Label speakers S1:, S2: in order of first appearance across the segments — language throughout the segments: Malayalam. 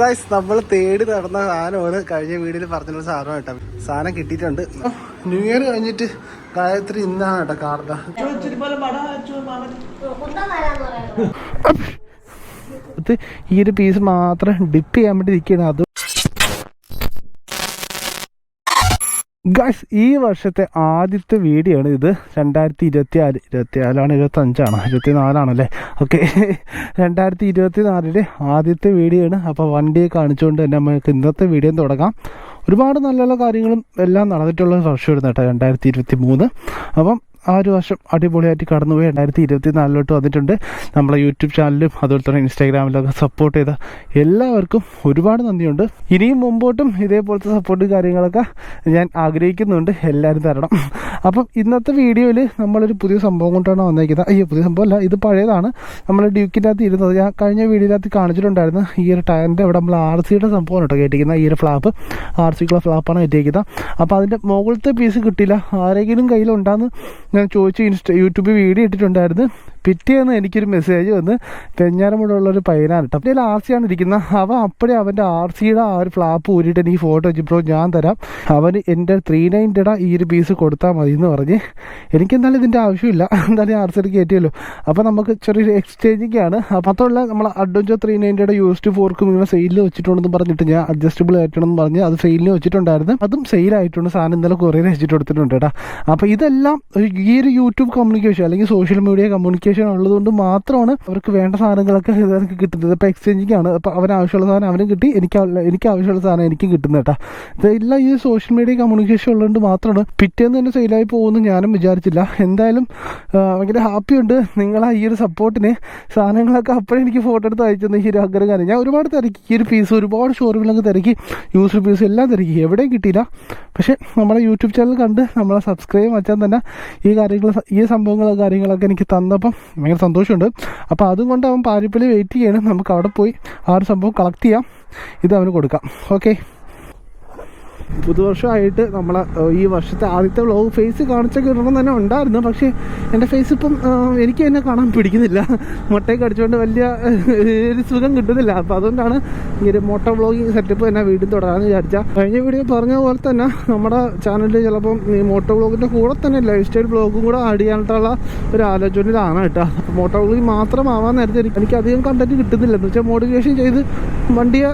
S1: ഗായ്സ് നമ്മൾ തേടി നടന്ന സാധനമാണ്. കഴിഞ്ഞ വീഡിയോയിൽ പറഞ്ഞിട്ടുള്ള സാധനം കേട്ടോ. സാധനം കിട്ടിയിട്ടുണ്ട്. ന്യൂ ഇയർ കഴിഞ്ഞിട്ട് ഗായത്രി ഇന്നാണ് കേട്ടോ കാർഡ് ഇത് ഈ ഒരു പീസ് മാത്രം ഡിപ്പ് ചെയ്യാൻ വേണ്ടി നിൽക്കുകയാണ്. അത് ഗായ്സ് ഈ വർഷത്തെ ആദ്യത്തെ വീഡിയോ ആണ് ഇത്. രണ്ടായിരത്തി ഇരുപത്തി നാല് ഇരുപത്തി നാലാണ് ഇരുപത്തി അഞ്ചാണ് ഇരുപത്തി നാലാണല്ലേ ഓക്കെ രണ്ടായിരത്തി ഇരുപത്തി നാലിലെ ആദ്യത്തെ വീഡിയോ ആണ്. അപ്പോൾ വണ്ടിയെ കാണിച്ചുകൊണ്ട് തന്നെ നമുക്ക് ഇന്നത്തെ വീഡിയോ തുടങ്ങാം. ഒരുപാട് നല്ല നല്ല കാര്യങ്ങളും എല്ലാം നടന്നിട്ടുള്ള വർഷമായിരുന്നു കേട്ടോ രണ്ടായിരത്തി ഇരുപത്തി മൂന്ന് അപ്പം ആ ഒരു വർഷം അടിപൊളിയായിട്ട് കടന്നുപോയി രണ്ടായിരത്തി ഇരുപത്തി നാലിലോട്ട് വന്നിട്ടുണ്ട്. നമ്മളെ യൂട്യൂബ് ചാനലും അതുപോലെ തന്നെ ഇൻസ്റ്റാഗ്രാമിലൊക്കെ സപ്പോർട്ട് ചെയ്ത എല്ലാവർക്കും ഒരുപാട് നന്ദിയുണ്ട്. ഇനിയും മുമ്പോട്ടും ഇതേപോലത്തെ സപ്പോർട്ട് കാര്യങ്ങളൊക്കെ ഞാൻ ആഗ്രഹിക്കുന്നുണ്ട്. എല്ലാവരും തരണം. അപ്പം ഇന്നത്തെ വീഡിയോയിൽ നമ്മളൊരു പുതിയ സംഭവം കൊണ്ടാണ് വന്നേക്കുന്നത്. അയ്യോ പുതിയ സംഭവം അല്ല ഇത് പഴയതാണ്. നമ്മൾ ഡ്യൂക്കിന്റെ അകത്ത് ഇരുന്നത്. ഞാൻ കഴിഞ്ഞ വീഡിയോയിനകത്ത് കാണിച്ചിട്ടുണ്ടായിരുന്നു. ഈ ഒരു ടയറിന്റെ ഇവിടെ നമ്മൾ ആർ സിയുടെ സംഭവം കേട്ടോ കേട്ടിരിക്കുന്നത്. ഈ ഒരു ഫ്ലാപ്പ് ആർ സിക്കുള്ള ഫ്ലാപ്പാണ് കയറ്റിയിരിക്കുന്നത് അപ്പോൾ അതിന്റെ മുകളിലത്തെ പീസ് കിട്ടിയില്ല. ആരെങ്കിലും കയ്യിലുണ്ടാന്ന് ഞാൻ ചോദിച്ച് ഇൻസ്റ്റ യൂട്യൂബ് വീഡിയോ ഇട്ടിട്ടുണ്ടായിരുന്നു. പിറ്റേന്ന് എനിക്കൊരു മെസ്സേജ് വന്ന് പെഞ്ഞാറമുള്ള ഒരു പയ്യനാണ് കേട്ടോ അപ്പോൾ ആർ സിയാണ് ഇരിക്കുന്നത് അവൻ അപ്പോഴേ അവന്റെ ആർ സിയുടെ ആ ഒരു ഫ്ലാപ്പ് ഊരിയിട്ട് എനിക്ക് ഫോട്ടോ വെച്ച് ബ്രോ ഞാൻ തരാം. അവന് എന്റെ ത്രീ നയന്റിയുടെ ഈ ഒരു പീസ് കൊടുത്താൽ മതി എന്ന് പറഞ്ഞ്. എനിക്ക് എന്തായാലും ഇതിന്റെ ആവശ്യമില്ല. എന്തായാലും ആർ സിയിലേക്ക് കയറ്റിയല്ലോ അപ്പോൾ നമുക്ക് ചെറിയൊരു എക്സ്ചേഞ്ചിങ് ആണ്. അപ്പത്തുള്ള നമ്മൾ അഡ്വഞ്ചർ ത്രീ നയന്റിയുടെ ടു ഫോർക്കും ഇങ്ങനെ സെയിലിൽ വെച്ചിട്ടുണ്ടെന്ന് പറഞ്ഞിട്ട് ഞാൻ അഡ്ജസ്റ്റബിൾ ആയിട്ടുണ്ടെന്ന് പറഞ്ഞ് അത് സെയിലിന് വെച്ചിട്ടുണ്ടായിരുന്നു. അതും സെയിലായിട്ടുണ്ട് സാധനം ഇന്നലെ കുറേ വെച്ചിട്ട് കൊടുത്തിട്ടുണ്ട് കേട്ടോ അപ്പോൾ ഇതെല്ലാം ഒരു ഈ ഒരു യൂട്യൂബ് കമ്മ്യൂണിക്കേഷൻ അല്ലെങ്കിൽ സോഷ്യൽ മീഡിയ കമ്മ്യൂണിക്കേഷൻ ഉള്ളതുകൊണ്ട് മാത്രമാണ് അവർക്ക് വേണ്ട സാധനങ്ങളൊക്കെ ഇതൊക്കെ കിട്ടുന്നത്. ഇപ്പോൾ എക്സ്ചേഞ്ചിങ് ആണ് അപ്പോൾ അവന് ആവശ്യമുള്ള സാധനം അവനും കിട്ടി. എനിക്ക് എനിക്ക് ആവശ്യമുള്ള സാധനം എനിക്ക് കിട്ടുന്നത് കേട്ടോ. ഇതെല്ലാം ഈ സോഷ്യൽ മീഡിയ കമ്മ്യൂണിക്കേഷൻ ഉള്ളതുകൊണ്ട് മാത്രമാണ് പിറ്റേന്ന് തന്നെ സെയിലായി പോകുമെന്ന് ഞാനും വിചാരിച്ചില്ല. എന്തായാലും ഭയങ്കര ഹാപ്പിയുണ്ട് നിങ്ങളെ ഈ ഒരു സപ്പോർട്ടിന് സാധനങ്ങളൊക്കെ അപ്പോഴേ എനിക്ക് ഫോട്ടോ എടുത്ത് അയച്ചെന്ന് ഈ ഒരു ആഗ്രഹം കാര്യം ഞാൻ ഒരുപാട് തിരക്കി. ഈ ഒരു പീസ് ഒരുപാട് ഷോറൂമിലൊക്കെ തിരക്കി. യൂസർ പീസ് എല്ലാം തിരക്കി. എവിടെയും കിട്ടിയില്ല. പക്ഷേ നമ്മളെ യൂട്യൂബ് ചാനൽ കണ്ട് നമ്മളെ സബ്സ്ക്രൈബ് വച്ചാൽ തന്നെ കാര്യങ്ങൾ ഈ സംഭവങ്ങളും കാര്യങ്ങളൊക്കെ എനിക്ക് തന്നപ്പം ഭയങ്കര സന്തോഷമുണ്ട്. അപ്പോൾ അതുകൊണ്ട് അവൻ പാരിപ്പള്ളി വെയിറ്റ് ചെയ്യണം. നമുക്ക് അവിടെ പോയി ആ ഒരു സംഭവം കളക്ട് ചെയ്യാം. ഇത് അവന് കൊടുക്കാം. ഓക്കെ പുതുവർഷമായിട്ട് നമ്മളെ ഈ വർഷത്തെ ആദ്യത്തെ വ്ളോഗ് ഫേസ് കാണിച്ചൊക്കെ ഇടണം തന്നെ ഉണ്ടായിരുന്നു. പക്ഷേ എന്റെ ഫേസ് ഇപ്പം എനിക്ക് തന്നെ കാണാൻ പിടിക്കുന്നില്ല. മുട്ടയൊക്കെ അടിച്ചുകൊണ്ട് വലിയ ഒരു സുഖം കിട്ടുന്നില്ല. അപ്പോൾ അതുകൊണ്ടാണ് ഈ ഒരു മുട്ട വ്ളോഗിങ് സെറ്റപ്പ് തന്നെ വീട്ടിൽ തുടരാമെന്ന് വിചാരിച്ചാൽ കഴിഞ്ഞ വീഡിയോ പറഞ്ഞ പോലെ തന്നെ നമ്മുടെ ചാനലിൽ ചിലപ്പം ഈ മോട്ടോ വ്ളോഗിന്റെ കൂടെ തന്നെ ലൈഫ് സ്റ്റൈൽ വ്ളോഗും കൂടെ ആഡ് ചെയ്യാനായിട്ടുള്ള ഒരു ആലോചനയിലാണ് കേട്ടോ. മോട്ടോ വ്ളോഗിങ് മാത്രമാവാൻ നേരത്തെ എനിക്ക് അധികം കണ്ടന്റ് കിട്ടുന്നില്ല. എന്ന് വെച്ചാൽ മോഡിഫിക്കേഷൻ ചെയ്ത് വണ്ടിയെ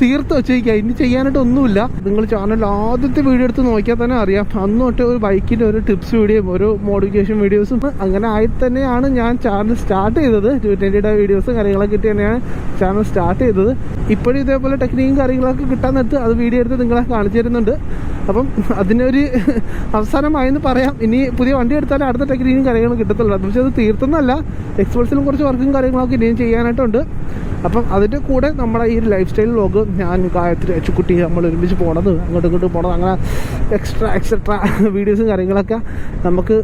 S1: തീർത്ത് വെച്ചേക്കുക ഇനി ചെയ്യാനായിട്ട് ഒന്നുമില്ല. നിങ്ങൾ ചാനൽ ആദ്യത്തെ വീഡിയോ എടുത്ത് നോക്കിയാൽ തന്നെ അറിയാം. അന്ന് തൊട്ട് ഒരു ബൈക്കിന്റെ ഒരു ടിപ്സ് വീഡിയോയും ഒരു മോഡിഫിക്കേഷൻ വീഡിയോസും അങ്ങനെ ആയി തന്നെയാണ് ഞാൻ ചാനൽ സ്റ്റാർട്ട് ചെയ്തത്. ടു ട്വന്റിയുടെ വീഡിയോസും കാര്യങ്ങളൊക്കെ കിട്ടി തന്നെയാണ് ചാനൽ സ്റ്റാർട്ട് ചെയ്തത്. ഇപ്പോഴും ഇതേപോലെ ടെക്നിക്കും കാര്യങ്ങളൊക്കെ കിട്ടാൻ നേരത്ത് അത് വീഡിയോ എടുത്ത് നിങ്ങളെ കാണിച്ചു തരുന്നുണ്ട്. അപ്പം അതിനൊരു അവസാനമായെന്ന് പറയാം. ഇനി പുതിയ വണ്ടി എടുത്താലേ അടുത്ത ടെക്നിക്കും കാര്യങ്ങളും കിട്ടത്തുള്ളൂ. പക്ഷേ അത് തീർത്തൊന്നല്ല. എക്സ്പൾസിലും കുറച്ച് വർക്കും കാര്യങ്ങളൊക്കെ ഇനിയും ചെയ്യാനായിട്ടുണ്ട്. അപ്പം അതിന്റെ കൂടെ നമ്മുടെ ഈ ഒരു ലൈഫ് സ്റ്റൈൽ ലോഗ് ഞാൻ ഗായത്രി അച്ചുക്കുട്ടി നമ്മൾ ഒരുമിച്ച് പോണത് അങ്ങോട്ടും ഇങ്ങോട്ടും പോണത് അങ്ങനെ എക്സ്ട്രാ എക്സെട്രാ വീഡിയോസും കാര്യങ്ങളൊക്കെ നമുക്ക്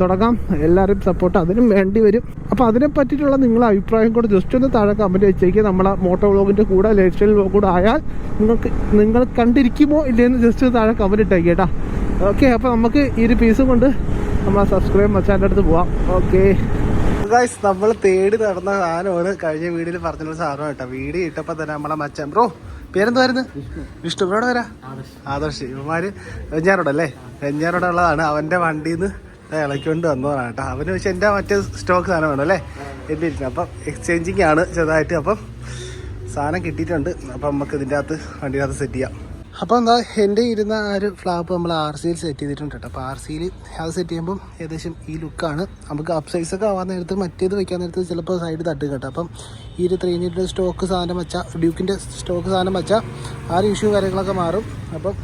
S1: തുടങ്ങാം. എല്ലാവരും സപ്പോർട്ട് അതിനും വേണ്ടി വരും. അപ്പോൾ അതിനെ പറ്റിയിട്ടുള്ള നിങ്ങളുടെ അഭിപ്രായം കൂടെ ജസ്റ്റ് ഒന്ന് താഴെ കമന്റ് വെച്ചേക്ക്. നമ്മളെ മോട്ടോ വ്ലോഗിന്റെ കൂടെ ലൈഫ് സ്റ്റൈൽ ലോഗ് കൂടെ ആയാൽ നിങ്ങൾക്ക് നിങ്ങൾ കണ്ടിരിക്കുമോ ഇല്ലയെന്ന് ജസ്റ്റ് താഴെ കമന്റ് ഇട്ടേക്ക് കേട്ടോ. ഓക്കെ അപ്പോൾ നമുക്ക് ഈ ഒരു പീസും കൊണ്ട് നമ്മളെ സബ്സ്ക്രൈബ് മച്ചാന്റെ അടുത്ത് പോവാം. ഓക്കെ ഗായ്സ് നമ്മൾ തേടി നടന്ന സാധനമാണ് കഴിഞ്ഞ വീഡിയോയിൽ പറഞ്ഞൊരു സാധനം കേട്ടോ. വീട് ഇട്ടപ്പോൾ തന്നെ നമ്മളെ മച്ചാൻ ബ്രോ പേരെന്തായിരുന്നു വിഷ്ണു ഇവിടെ വരാ? ആദർശ്. ഇവന്മാര് വെഞ്ഞാറോടല്ലേ വെഞ്ഞാറോടെ ഉള്ളതാണ് അവന്റെ വണ്ടിന്ന് നിന്ന് ഇളക്കിക്കൊണ്ട് വന്നതാണ് കേട്ടോ. അവന് പക്ഷെ എന്റെ മറ്റേ സ്റ്റോക്ക് സാധനം വേണം അല്ലേ? എന്റെ ഇരിക്കുന്നത്. അപ്പം എക്സ്ചേഞ്ചിങ് ആണ് ചെറുതായിട്ട്. അപ്പം സാധനം കിട്ടിയിട്ടുണ്ട്. അപ്പം നമുക്ക് ഇതിന്റെ അകത്ത് വണ്ടിയുടെ സെറ്റ് ചെയ്യാം. അപ്പോൾ എന്താ എന്റെ ഇരുന്ന ആ ഒരു ഫ്ലാപ്പ് നമ്മൾ ആർ സിയിൽ സെറ്റ് ചെയ്തിട്ടുണ്ട് കേട്ടോ. അപ്പോൾ ആർ സിയിൽ അത് സെറ്റ് ചെയ്യുമ്പം ഏകദേശം ഈ ലുക്കാണ് നമുക്ക് അപ്പ് സൈസൊക്കെ ആവാൻ നേരത്ത് മറ്റേത് വയ്ക്കാൻ നേരത്ത് ചിലപ്പോൾ സൈഡ് തട്ടും കേട്ടോ. അപ്പം ഈ ഒരു ത്രീ ഹൺഡ്രഡ് സ്റ്റോക്ക് സാധനം വെച്ചാൽ ഡ്യൂക്കിന്റെ സ്റ്റോക്ക് സാധനം വെച്ചാൽ ആ ഒരു ഇഷ്യൂ കാര്യങ്ങളൊക്കെ മാറും. അപ്പം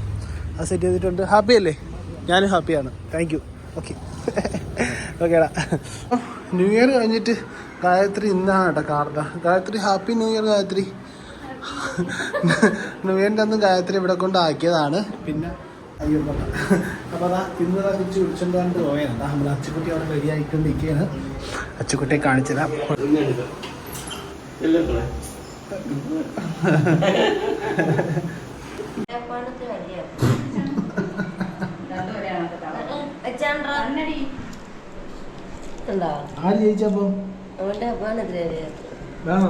S1: അത് സെറ്റ് ചെയ്തിട്ടുണ്ട്. ഹാപ്പി അല്ലേ? ഞാനും ഹാപ്പിയാണ് താങ്ക് യു ഓക്കെ ഓക്കേടാ ന്യൂ ഇയർ കഴിഞ്ഞിട്ട് ഗായത്രി ഇന്നാണ് കേട്ടോ കാർഡ Gayathri happy new year Gayathri. ഇയറിന്റെ അന്ന് ഗായത്രി ഇവിടെ കൊണ്ടാക്കിയതാണ് പിന്നെ അയ്യോ അപ്പോൾ അതാ. ഇന്ന് തിരിച്ച് വിളിച്ചുകൊണ്ടാണ്ട് പോയാണ് നമ്മൾ അച്ചുക്കുട്ടി അവിടെ റെഡി ആയിക്കൊണ്ടിരിക്കുകയാണ് അച്ചുക്കുട്ടിയെ കാണിച്ചതാ. ആര് ജയിച്ചപ്പോ?
S2: അവന്റെ അപ്പാനെതിരെ
S1: വേണോ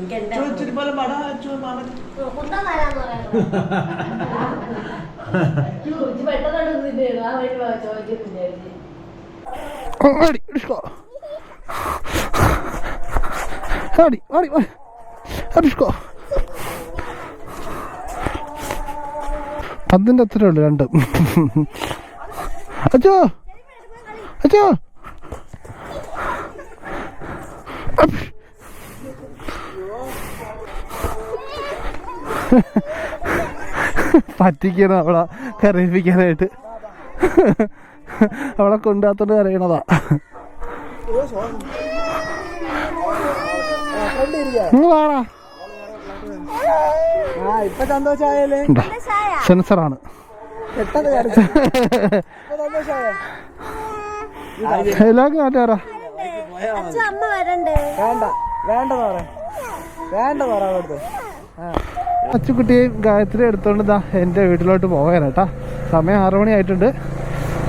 S3: ഇച്ചിരി പോലെ പടം അയച്ചു മാമൻ
S1: ഓടി എടുക്കോ ഓടി ഓടി ഓടി എടുക്കോ പന്തിന്റെ അത്രേ ഉള്ളൂ രണ്ടും അച്ചോ അച്ചോ പറ്റിക്കണം അവളെ കരയിപ്പിക്കാനായിട്ട്. അവളെ കൊണ്ടാത്തോണ്ട് കരയണതാ. സെൻസറാണ്. എല്ലാവർക്കും മാറ്റാറാ
S2: അമ്മ വരണ്ടേ?
S3: വേണ്ട വേണ്ട പറയാ. വേണ്ട അവിടുത്തെ. ആ.
S1: അച്ചുകുട്ടിയെയും ഗായത്രി എടുത്തോണ്ട് ഇതാ എന്റെ വീട്ടിലോട്ട് പോകാനാട്ടാ സമയം ആറു മണി ആയിട്ടുണ്ട്.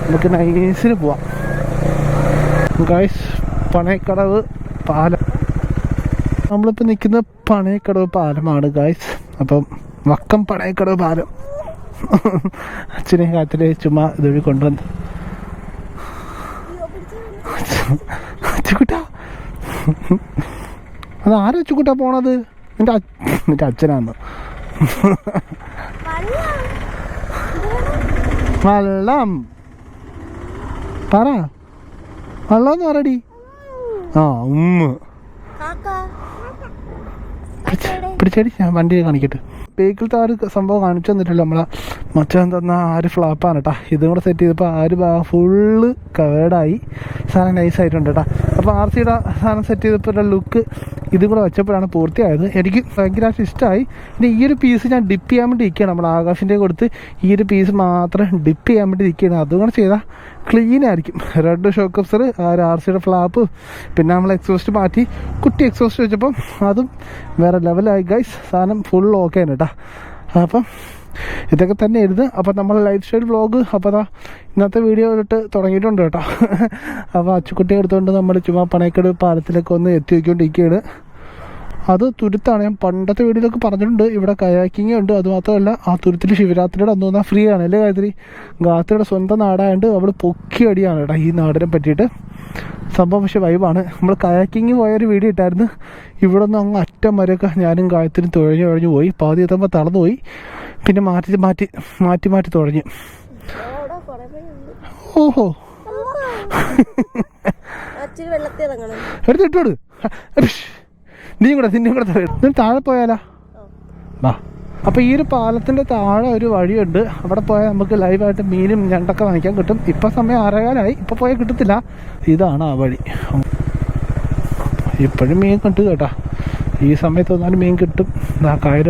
S1: നമുക്ക് നൈസിന് പോവാം. ഗായ്സ് പണയക്കടവ് പാലം. നമ്മളിപ്പോൾ നിൽക്കുന്ന പണയക്കടവ് പാലമാണ് ഗായ്സ്. അപ്പം വക്കം പണയക്കടവ് പാലം. അച്ഛനെ കാത്തിലെ ചുമ്മാ ഇതുവഴി കൊണ്ടുവന്ന്. അച്ചുകുട്ട. അത് ആരാ അച്ചുകുട്ടാ പോണത്? എന്റെ എന്റെ അച്ഛനാന്ന്? വെള്ളം. പറ. വെള്ളം എന്ന് പറയടി ആ ഉമ്മ. പിടിച്ചടി ഞാൻ വണ്ടി കാണിക്കട്ടെ. ബേക്കിലത്തെ ആ ഒരു സംഭവം കാണിച്ചു തന്നിട്ടില്ല. നമ്മളെ മച്ചാൻ തന്ന ആ ഒരു ഫ്ലാപ്പാണ് കേട്ടോ ഇതും കൂടെ സെറ്റ് ചെയ്തപ്പോൾ ആ ഒരു ഫുള്ള് കവേർഡായി സാധനം നൈസ് ആയിട്ടുണ്ട് കേട്ടോ അപ്പോൾ ആർ സിയുടെ സാധനം സെറ്റ് ചെയ്തപ്പോഴുള്ള ലുക്ക് ഇതും കൂടെ വെച്ചപ്പോഴാണ് പൂർത്തിയായത്. എനിക്ക് ഭയങ്കരമായിട്ട് ഇഷ്ടമായി പിന്നെ ഈ ഒരു പീസ് ഞാൻ ഡിപ്പ് ചെയ്യാൻ വേണ്ടി ഇരിക്കുകയാണ്. നമ്മൾ ആകാശിന്റെ കൊടുത്ത് ഈ ഒരു പീസ് മാത്രം ഡിപ്പ് ചെയ്യാൻ വേണ്ടി ഇരിക്കുകയാണ്. അതുകൊണ്ട് ചെയ്താൽ ക്ലീൻ ആയിരിക്കും. റെഡ് ഷോക്ക് ഓഫ്സർ ആ ഒരു ആർ സിയുടെ ഫ്ലാപ്പ് പിന്നെ നമ്മൾ എക്സോസ്റ്റ് മാറ്റി കുട്ടി എക്സോസ്റ്റ് വെച്ചപ്പം അതും വേറെ ലെവലായി ഗൈസ് സാധനം ഫുൾ ഓക്കെ ആണ് കേട്ടോ അപ്പം ഇതൊക്കെ തന്നെ ആയിരുന്നു അപ്പോൾ നമ്മൾ ലൈഫ് സ്റ്റൈൽ വ്ളോഗ് അപ്പോൾ അതാ ഇന്നത്തെ വീഡിയോ ഇട്ട് തുടങ്ങിയിട്ടുണ്ട് കേട്ടോ. അപ്പോൾ അച്ചുക്കുട്ടി എടുത്തുകൊണ്ട് നമ്മൾ ചുമ്മാ പണയക്കട് പാലത്തിലൊക്കെ ഒന്ന് എത്തി വയ്ക്കൊണ്ടിരിക്കുകയാണ് അത് തുരുത്താണ്. ഞാൻ പണ്ടത്തെ വീഡിയോയിലൊക്കെ പറഞ്ഞിട്ടുണ്ട്. ഇവിടെ കയാക്കിങ് ഉണ്ട്. അതുമാത്രമല്ല ആ തുരുത്തിൽ ശിവരാത്രിയുടെ അന്ന് വന്നാൽ ഫ്രീ ആണ്. അല്ലേ ഗായത്രി? ഗായത്രിയുടെ സ്വന്തം നാടായതുകൊണ്ട് അവൾ പൊക്കി അടിയാണ് കേട്ടോ ഈ നാടിനെ പറ്റിയിട്ട്. സംഭവം പക്ഷേ വൈബാണ് നമ്മൾ കയാക്കിങ് പോയൊരു വീഡിയോ ഇട്ടായിരുന്നു. ഇവിടെ നിന്ന് അങ്ങ് അറ്റം വരെയൊക്കെ ഞാനും ഗായത്രിയും തുഴഞ്ഞു തുഴഞ്ഞു പോയി. പാതി എത്തുമ്പോൾ തളർന്നു പോയി. പിന്നെ മാറ്റി മാറ്റി മാറ്റി മാറ്റി തുടങ്ങി. ഓഹോ. എടുത്തിട്ടോട് നീയും കൂടെ നിന്നെ കൂടെ തരാം. നീ താഴെ പോയാലാ? വാ അപ്പോൾ ഈ ഒരു പാലത്തിന്റെ താഴെ ഒരു വഴിയുണ്ട്. അവിടെ പോയാൽ നമുക്ക് ലൈവായിട്ട് മീനും ഞണ്ടൊക്കെ വാങ്ങിക്കാൻ കിട്ടും. ഇപ്പൊ സമയം ആറേകാലായി. ഇപ്പോൾ പോയാൽ കിട്ടത്തില്ല. ഇതാണ് ആ വഴി. ഇപ്പോഴും മീൻ കിട്ടും കേട്ടാ. ഈ സമയത്ത് വന്നാലും മീൻ കിട്ടും. ആ കായൽ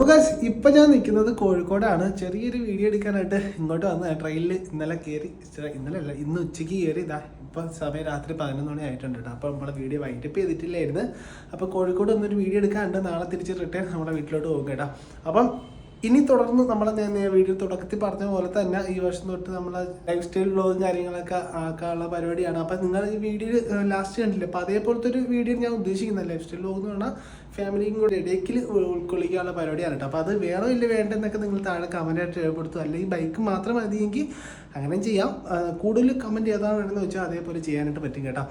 S2: മോളാര്
S1: ഇപ്പൊ ഞാൻ നിൽക്കുന്നത് കോഴിക്കോടാണ്. ചെറിയൊരു വീഡിയോ എടുക്കാനായിട്ട് ഇങ്ങോട്ട് വന്ന ട്രെയിനിൽ ഇന്നലെ കയറി ഇന്നലെ അല്ല ഇന്ന് ഉച്ചയ്ക്ക് കയറി ഇതാ ഇപ്പൊ സമയം രാത്രി പതിനൊന്ന് മണി ആയിട്ടുണ്ട് കേട്ടോ. അപ്പൊ നമ്മളെ വീഡിയോ വൈൻഡപ്പ് ചെയ്തിട്ടില്ലായിരുന്നു. അപ്പൊ കോഴിക്കോട് വന്നൊരു വീഡിയോ എടുക്കാനുണ്ട്. നാളെ തിരിച്ച് റിട്ടേൺ നമ്മുടെ വീട്ടിലോട്ട് പോകും കേട്ടോ. അപ്പം ഇനി തുടർന്ന് നമ്മൾ വീഡിയോ തുടക്കത്തിൽ പറഞ്ഞ പോലെ തന്നെ ഈ വർഷം തൊട്ട് നമ്മൾ ലൈഫ് സ്റ്റൈൽ വ്ളോഗും കാര്യങ്ങളൊക്കെ ആക്കാനുള്ള പരിപാടിയാണ്. അപ്പം നിങ്ങൾ ഈ വീഡിയോ ലാസ്റ്റ് കണ്ടില്ലേ? അപ്പം അതേപോലത്തെ ഒരു വീഡിയോ ഞാൻ ഉദ്ദേശിക്കുന്നത് ലൈഫ് സ്റ്റൈൽ വ്ളോഗ് എന്ന് പറഞ്ഞാൽ ഫാമിലിയും കൂടെ ഇടയ്ക്കിൽ ഉൾക്കൊള്ളിക്കാനുള്ള പരിപാടിയാണ് കേട്ടോ. അപ്പോൾ അത് വേണോ ഇല്ല വേണ്ടെന്നൊക്കെ നിങ്ങൾ താഴെ കമന്റ് ആയിട്ട് രേഖപ്പെടുത്തും അല്ലെങ്കിൽ ബൈക്ക് മാത്രം മതിയെങ്കിൽ അങ്ങനെ ചെയ്യാം. കൂടുതൽ കമന്റ് ഏതാണ് വേണമെന്ന് വെച്ചാൽ അതേപോലെ ചെയ്യാനായിട്ട് പറ്റും കേട്ടോ.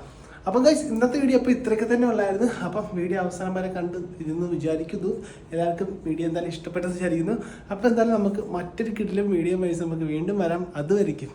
S1: അപ്പം ഗൈസ് ഇന്നത്തെ വീഡിയോ അപ്പോൾ ഇത്രയൊക്കെ തന്നെ ഉള്ളായിരുന്നു. അപ്പം വീഡിയോ അവസാനം വരെ കണ്ട് ഇരുന്ന് വിചാരിക്കുന്നു. എല്ലാവർക്കും വീഡിയോ എന്തായാലും ഇഷ്ടപ്പെട്ടെന്ന് വിചാരിക്കുന്നു. അപ്പോൾ എന്തായാലും നമുക്ക് മറ്റൊരു കിട്ടിലും വീഡിയോ വൈസ് നമുക്ക് വീണ്ടും വരാം. അതുവരെയ്ക്കും